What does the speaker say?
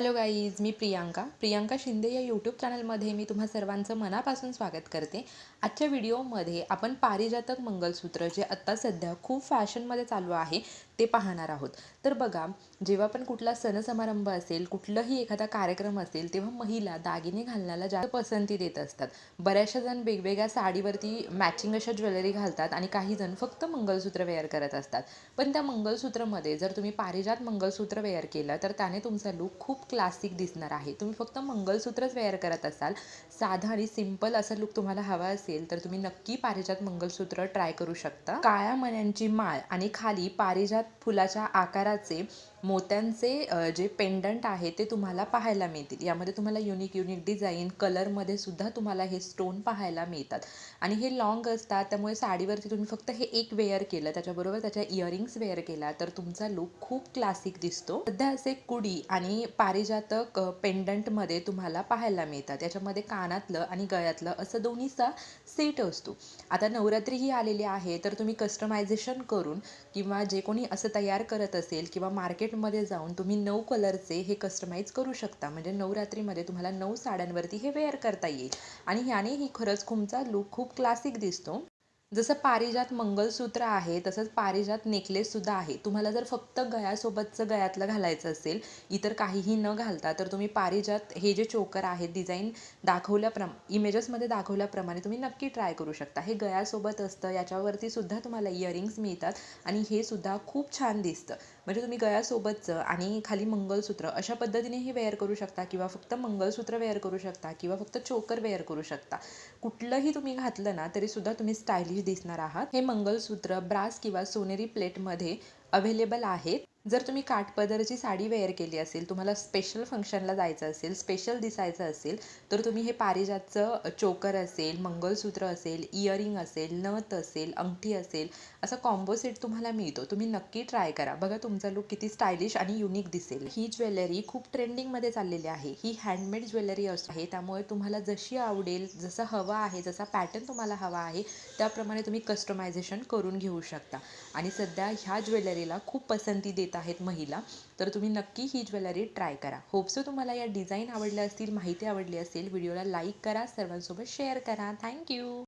Hello guys मी प्रियांका. प्रियांका शिंदे या YouTube चॅनलमध्ये मी तुम्हा सर्वांचं मनापासून स्वागत करते. आजच्या व्हिडिओमध्ये आपण पारिजातक मंगलसूत्र जे आत्ता सध्या खूप फॅशनमध्ये चालू आहे ते पाहणार आहोत. तर बघा जेव्हा पण कुठला सण समारंभ असेल कुठलंही एखादा कार्यक्रम असेल तेव्हा महिला दागिने घालण्याला जास्त पसंती देत असतात. बऱ्याचशा जण वेगवेगळ्या साडीवरती मॅचिंग अशा ज्वेलरी घालतात आणि काही जण फक्त मंगलसूत्र वेअर करत असतात. पण त्या मंगलसूत्रमध्ये जर तुम्ही पारिजात मंगलसूत्र वेअर केलं तर त्याने तुमचा लूक खूप क्लासिक दिसणार आहे. तुम्ही फक्त मंगलसूत्रच वेअर करत असाल साधा आणि सिंपल असा लुक तुम्हाला हवा असेल तर तुम्ही नक्की पारिजात मंगलसूत्र ट्राय करू शकता. काळ्या मण्यांची माळ आणि खाली पारिजात फुलाच्या आकाराचे मोत्यांचे जे पेंडंट आहे ते तुम्हाला पाहायला मिळतील. यामध्ये तुम्हाला युनिक युनिक डिझाईन कलरमध्ये सुद्धा तुम्हाला हे स्टोन पाहायला मिळतात. आणि हे लॉंग असतात त्यामुळे साडीवरती तुम्ही फक्त हे एक वेअर केलं त्याच्याबरोबर त्याच्या इयरिंग्स वेअर केला तर तुमचा लुक खूप क्लासिक दिसतो. सध्या असे कुडी आणि पारिजातक पेंडंटमध्ये तुम्हाला पाहायला मिळतात. याच्यामध्ये कानातलं आणि गळ्यातलं असं दोन्हीचा सेट असतो. आता नवरात्री ही आलेली आहे तर तुम्ही कस्टमायझेशन करून किंवा जे कोणी असं तयार करत असेल किंवा मार्केट मार्केटमध्ये जाऊन तुम्ही नऊ कलरचे हे कस्टमाइज करू शकता. म्हणजे नवरात्रीमध्ये तुम्हाला नऊ साड्यांवरती हे वेअर करता येईल. आणि ह्याने ही खरंच तुमचा लुक खूप क्लासिक दिसतो. जसं पारिजात मंगलसूत्र आहे तसंच पारिजात नेकलेससुद्धा आहे. तुम्हाला जर फक्त गळ्यासोबतचं गळ्यातलं घालायचं असेल इतर काहीही न घालता तर तुम्ही पारिजात हे जे चोकर आहे डिझाईन दाखवल्याप्रम इमेजेसमध्ये दाखवल्याप्रमाणे तुम्ही नक्की ट्राय करू शकता. हे गळ्यासोबत असतं याच्यावरती सुद्धा तुम्हाला इयरिंग्स मिळतात आणि हे सुद्धा खूप छान दिसतं. म्हणजे तुम्ही गळ्यासोबतचं आणि खाली मंगलसूत्र अशा पद्धतीने हे वेअर करू शकता किंवा फक्त मंगलसूत्र वेअर करू शकता किंवा फक्त चोकर वेअर करू शकता. कुठलंही तुम्ही घातलं ना तरी सुद्धा तुम्ही स्टायलिश दिसणार आहात. हे मंगलसूत्र ब्रास किंवा सोनेरी प्लेटमध्ये अवेलेबल आहेत. जर तुम्ही काठपदरची साडी वेअर केली असेल तुम्हाला स्पेशल फंक्शनला जायचं असेल स्पेशल दिसायचं असेल तर तुम्ही हे पारिजातचं चोकर असेल मंगलसूत्र असेल इयरिंग असेल नथ असेल अंगठी असेल असा कॉम्बो सेट तुम्हाला मिळतो. तुम्ही नक्की ट्राय करा. बघा तुमचा लुक किती स्टायलिश आणि युनिक दिसेल. ही ज्वेलरी खूप ट्रेंडिंगमध्ये चाललेली आहे. ही हँडमेड ज्वेलरी असते आहे. त्यामुळे तुम्हाला जशी आवडेल जसं हवं आहे जसा पॅटर्न तुम्हाला हवा आहे त्याप्रमाणे तुम्ही कस्टमायझेशन करून घेऊ शकता. आणि सध्या ह्या ज्वेलरीला खूप पसंती देत आहेत महिला तर तुम्ही नक्की ही ज्वेलरी ट्राय करा. होपसो तुम्हाला या डिझाईन आवडल्या असतील माहिती आवडली असेल व्हिडिओला लाईक करा सर्वांसोबत शेअर करा. थँक्यू